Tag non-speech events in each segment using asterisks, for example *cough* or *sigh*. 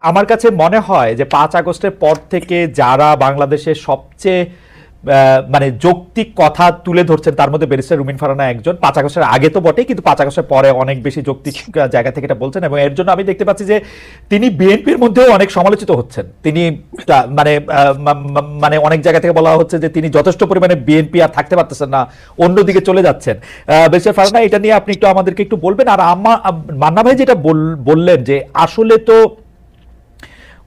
আমার কাছে মনে হয় যে পাঁচ আগস্টের পর থেকে যারা বাংলাদেশের সবচেয়ে মানে যৌক্তিক কথা তুলে ধরছেন, তার মধ্যে ব্যারিস্টার রুমিন ফারানা একজন। পাঁচ আগস্টের আগে তো বটেই, কিন্তু পাঁচ আগস্টের পরে অনেক বেশি যৌক্তিক জায়গা থেকে এটা বলছেন এবং এর জন্য আমি দেখতে পাচ্ছি যে তিনি বিএনপির মধ্যেও অনেক সমালোচিত হচ্ছেন। তিনি মানে মানে অনেক জায়গা থেকে বলা হচ্ছে যে তিনি যথেষ্ট পরিমাণে বিএনপি আর থাকতে পারতেছেন না, অন্যদিকে চলে যাচ্ছেন। ব্যারিস্টার ফারানা, এটা নিয়ে আপনি একটু আমাদেরকে একটু বলবেন। আর আমার মান্না ভাই যেটা বল- বললেন যে আসলে তো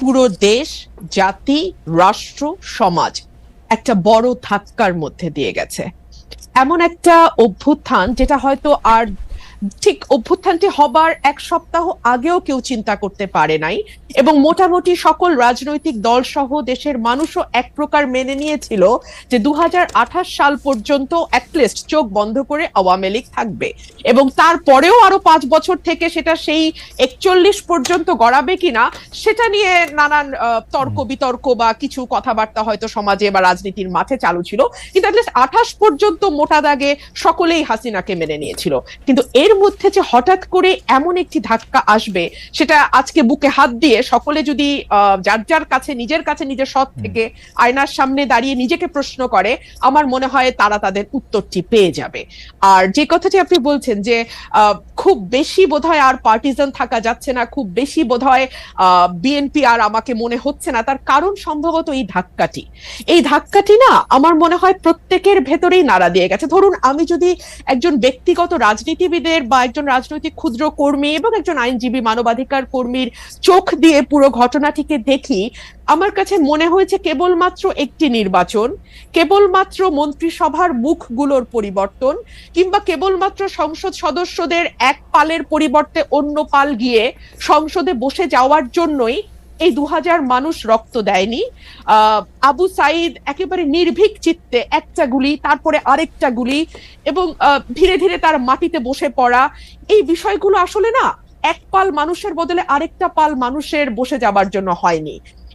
পুরো দেশ, জাতি, রাষ্ট্র, সমাজ একটা বড় ধাক্কার মধ্যে দিয়ে গেছে। এমন একটা অভ্যুত্থান যেটা হয়তো আর ঠিক অভ্যুত্থানটি হবার এক সপ্তাহ আগেও কেউ চিন্তা করতে পারে নাই এবং মোটামুটি সকল রাজনৈতিক দল সহ দেশের মানুষও এক প্রকার মেনে নিয়েছিল যে দু সাল পর্যন্ত অ্যাটলিস্ট চোখ বন্ধ করে আওয়ামী লীগ থাকবে। এবং তারপরেও আরও পাঁচ বছর থেকে সেটা সেই একচল্লিশ পর্যন্ত গড়াবে কিনা সেটা নিয়ে নানান তর্ক বিতর্ক বা কিছু কথাবার্তা হয়তো সমাজে বা রাজনীতির মাঠে চালু ছিল। কিন্তু অ্যাটলিস্ট আঠাশ পর্যন্ত মোটা দাগে সকলেই হাসিনাকে মেনে নিয়েছিল। কিন্তু এর মধ্যে যে হঠাৎ করে এমন একটি ধাক্কা আসবে সেটা আজকে বুকে হাত দিয়ে সকলে যদি যার যার কাছে নিজের কাছে নিজের সৎ থেকে আয়নার সামনে দাঁড়িয়ে নিজেকে প্রশ্ন করে আমার মনে হয় তারা তাদের উত্তরটি পেয়ে যাবে। আর যে কথাটি আপনি বলছেন যে খুব বেশি বোধহয় আর পার্টিজান থাকা যাচ্ছে না খুব বেশি বোধহয় বিএনপি আর আমাকে মনে হচ্ছে না তার কারণ সম্ভবত এই ধাক্কাটি। এই ধাক্কাটি না আমার মনে হয় প্রত্যেকের ভেতরেই নাড়া দিয়ে গেছে। ধরুন আমি যদি একজন ব্যক্তিগত রাজনীতিবিদের বা একজন রাজনৈতিক ক্ষুদ্র কর্মী এবং একজন আইনজীবী মানবাধিকার কর্মীর চোখ দিয়ে পুরো ঘটনাটিকে দেখি, আমার কাছে মনে হয়েছে কেবলমাত্র একটি নির্বাচন, কেবলমাত্র মন্ত্রিসভার মুখগুলোর পরিবর্তন, কিংবা কেবলমাত্র সংসদ সদস্যদের এক পালের পরিবর্তে অন্য পাল গিয়ে সংসদে বসে যাওয়ার জন্যই এই দু হাজার মানুষ রক্ত দেয়নি। আবু সাইদ একেবারে নির্ভীক চিত্তে একটা গুলি, তারপরে আরেকটা গুলি এবং ধীরে ধীরে তার মাটিতে বসে পড়া। এই বিষয়গুলো আসলে না, এক পাল মানুষের বদলে আরেকটা পাল মানুষের বসে যাবার জন্য হয়নি।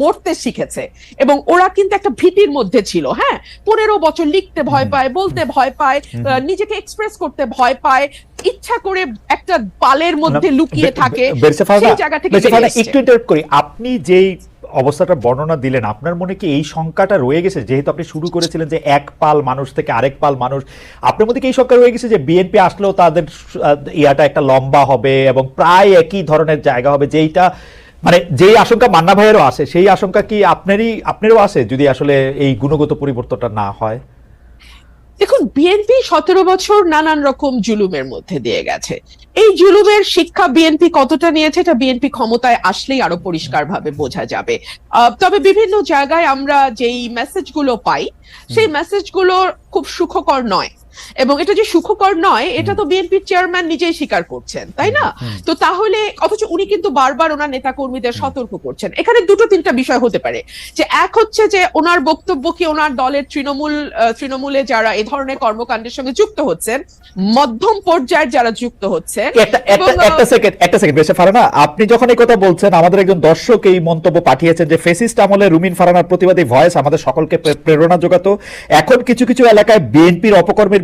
মরতে শিখেছে। এবং ওরা কিন্তু একটা ভীতির মধ্যে ছিল হ্যাঁ? পনেরো বছর লিখতে ভয় পায় বলতে ভয় পায় নিজেকে এক্সপ্রেস করতে ভয় পায় ইচ্ছা করে একটা পালের মধ্যে লুকিয়ে থাকে সেই জায়গা। একটু ইন্টারাপ্ট করি। আপনি যেই অবস্থাটা বর্ণনা দিলেন আপনার মনে কি এই শঙ্কাটা রয়ে গেছে? যেহেতু আপনি শুরু করেছিলেন যে এক পাল মানুষ থেকে আরেক পাল মানুষ আপনার মধ্যে কি এই শঙ্কা রয়ে গেছে যে বিএনপি আসলেও তাদের ইয়াটা একটা লম্বা হবে এবং প্রায় একই ধরনের জায়গা হবে যেইটা মানে যেই আশঙ্কা মান্না ভাইয়েরও আছে, সেই আশঙ্কা কি আপনারই, আপনারও আছে যদি আসলে এই গুণগত পরিবর্তনটা না হয়? দেখুন, বিএনপি সতেরো বছর নানান রকম জুলুমের মধ্যে দিয়ে গেছে। এই জুলুমের শিক্ষা বিএনপি কতটা নিয়েছে, এটা বিএনপি ক্ষমতায় আসলেই আরও পরিষ্কারভাবে বোঝা যাবে। তবে বিভিন্ন জায়গায় আমরা যেই মেসেজগুলো পাই, সেই মেসেজগুলো খুব সুখকর নয়। এবং এটা যে সুখকর নয় এটা তো বিএনপির চেয়ারম্যান নিজেই স্বীকার করছেন তাই না? তো তাহলে অথচ উনি কিন্তু বারবার ওনার নেতা কর্মীদের সতর্ক করছেন। এখানে দুটো তিনটা বিষয় হতে পারে। যে এক হচ্ছে যে ওনার বক্তব্য কি ওনার দলের তৃণমূল তৃণমূলে যারা এই ধরনের কর্মকাণ্ডের সঙ্গে যুক্ত হচ্ছেন মধ্যম পর্যায়ের যারা যুক্ত হচ্ছেন একটা সেকেন্ড একটা সেকেন্ড বেশি ফারানা আপনি যখন এই কথা বলছেন আমাদের একজন দর্শক এই মন্তব্য পাঠিয়েছেন যে ফেসিস্ট আমলে রুমিন ফারানার প্রতিবাদী ভয়েস আমাদের সকলকে প্রেরণা যোগাতো। এখন কিছু কিছু এলাকায় বিএনপির অপকর্মের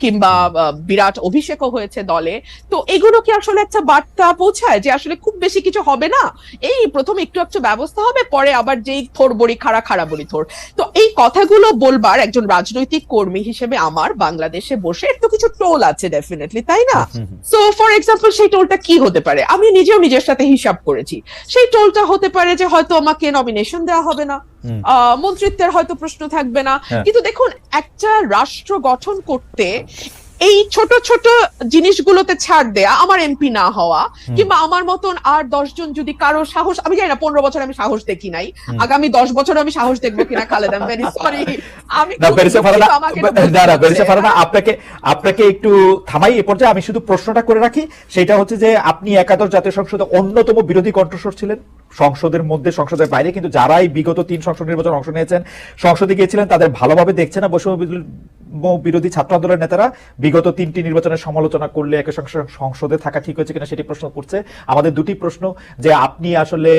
কিংবা বিরাট অভিষেকও হয়েছে দলে। তো এগুলো কি আসলে একটা বার্তা পৌঁছায় যে আসলে খুব বেশি কিছু হবে না? এই প্রথম একটু একটু ব্যবস্থা হবে পরে আবার যেই থোর বড়ি খাড়া খাড়া বড়ি থোর। তো এই কথাগুলো বলবার একজন রাজনৈতিক কর্মী হিসেবে আমার বাংলাদেশে বসে একটু কিছু টোল আছে ডেফিনেটলি তাই না? সো ফর এক্সাম্পল সেই টোলটা কি হতে পারে? আমি নিজেও নিজের সাথে হিসাব করেছি। সেই টোলটা হতে পারে যে হয়তো আমাকে নমিনেশন দেওয়া হবে না। আহ, মন্ত্রিত্বের হয়তো প্রশ্ন থাকবে না। হ্যাঁ। কিন্তু দেখুন একটা রাষ্ট্র গঠন করতে এই ছোট ছোট জিনিসগুলোতে ছাড় দেয়া আমার এমপি না হওয়া কিংবা আমার মতন আর দশজন যদি কারও সাহস আমি জানি না পনেরো বছর আমি সাহস দেখি নাই। আগামী দশ বছর আমি সাহস দেখব কিনা খালেদ *laughs* আমি ভেরি সরি আমি আপনাকে আপনাকে একটু থামাই এ পর্যায়ে আমি শুধু প্রশ্নটা করে রাখি সেটা হচ্ছে যে আপনি একাদশ জাতীয় সংসদে অন্যতম বিরোধী কণ্ঠস্বর ছিলেন। সংসদের মধ্যে সংসদের বাইরে কিন্তু যারাই বিগত তিন সংসদ নির্বাচন অংশ নিয়েছেন সংসদে গিয়েছিলেন তাদের ভালোভাবে দেখছে না বৈষম্য বিরোধী- ছাত্র আন্দোলনের নেতারা বিগত তিনটি নির্বাচনের সমালোচনা করলে একই সঙ্গে সংসদে থাকা ঠিক হয়েছে কিনা সেটি প্রশ্ন করছে আমাদের দুটি প্রশ্ন যে আপনি আসলে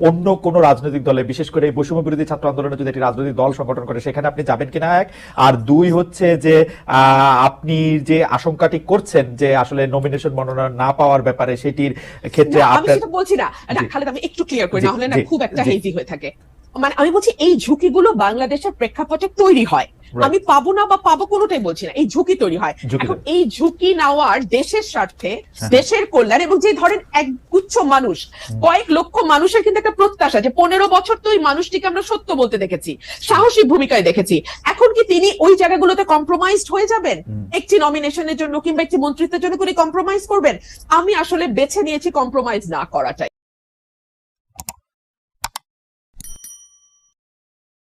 অন্য কোন রাজনৈতিক দলে বিশেষ করে বৈষম্য বিরোধী ছাত্র আন্দোলনে যদি একটি রাজনৈতিক দল সংগঠন করে সেখানে আপনি যাবেন কিনা এক? আর দুই হচ্ছে যে আহ, আপনি যে আশঙ্কাটি করছেন যে আসলে নমিনেশন মনোনয়ন না পাওয়ার ব্যাপারে সেটির ক্ষেত্রে আমি সেটা বলছি না। খালেদ আমি একটু ক্লিয়ার করি না হলে না খুব একটা। হেজি হয়ে থাকে। মানে আমি বলছি এই ঝুঁকিগুলো বাংলাদেশের প্রেক্ষাপটে তৈরি হয়. আমি পাবো না বা পাবো কোনোটাই বলছি না। এই ঝুঁকি তৈরি হয়। এখন এই ঝুঁকি নেওয়ার দেশের স্বার্থে হ্যাঁ। দেশের কল্যাণ এবং যে ধরেন এক গুচ্ছ মানুষ কয়েক লক্ষ মানুষের কিন্তু একটা প্রত্যাশা যে পনেরো বছর তো ওই মানুষটিকে আমরা সত্য বলতে দেখেছি সাহসী ভূমিকায় দেখেছি। এখন কি তিনি ওই জায়গাগুলোতে কম্প্রোমাইজড হয়ে যাবেন। একটি নমিনেশনের জন্য কিংবা একটি মন্ত্রিত্বের জন্য করে কম্প্রোমাইজ করবেন? আমি আসলে বেছে নিয়েছি কম্প্রোমাইজ না করাটাই।